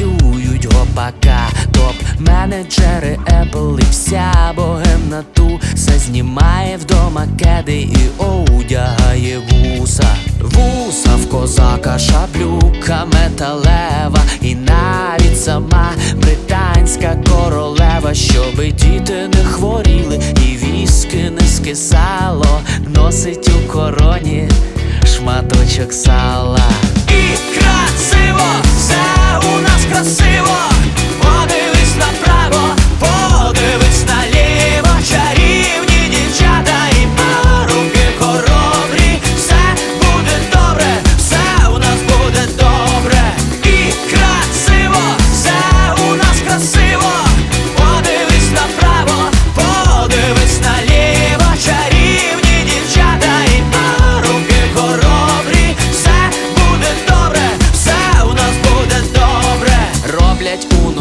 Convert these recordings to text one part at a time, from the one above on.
працюють гопака, топ-менеджери Apple і вся богемна ту все знімає вдома кеди і одягає вуса. Вуса в козака, шаблюка металева, і навіть сама британська королева, щоби діти не хворіли, і віски не скисало, носить у короні шматочок сала. І красиво, все у нас красиво.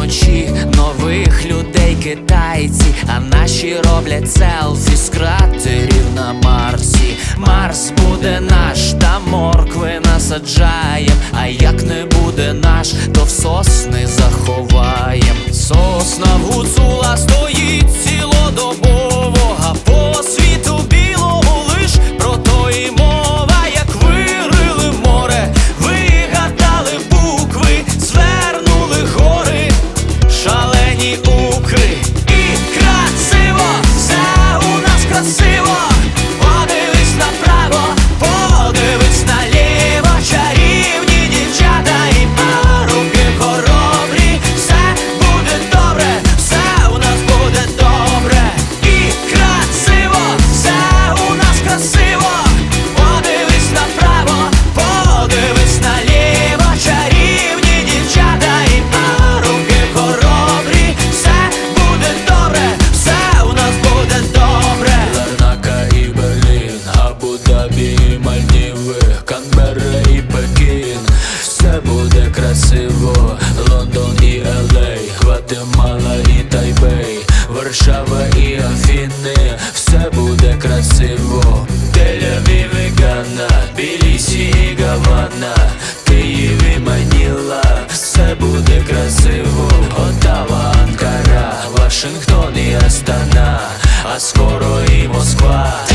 очі нових людей китайці, а наші роблять селфі з кратерів на Марсі. Марс буде наш, та моркви насаджає, а як не буде наш, то в сосни красиво, Лондон і Елей, Гватемала і Тайбей, Варшава і Афіни, все буде красиво, Тель-Авів і Ганна, Білісі і Гавана, Київ і Маніла, все буде красиво, Отава, Анкара, Вашингтон і Астана, а скоро і Москва.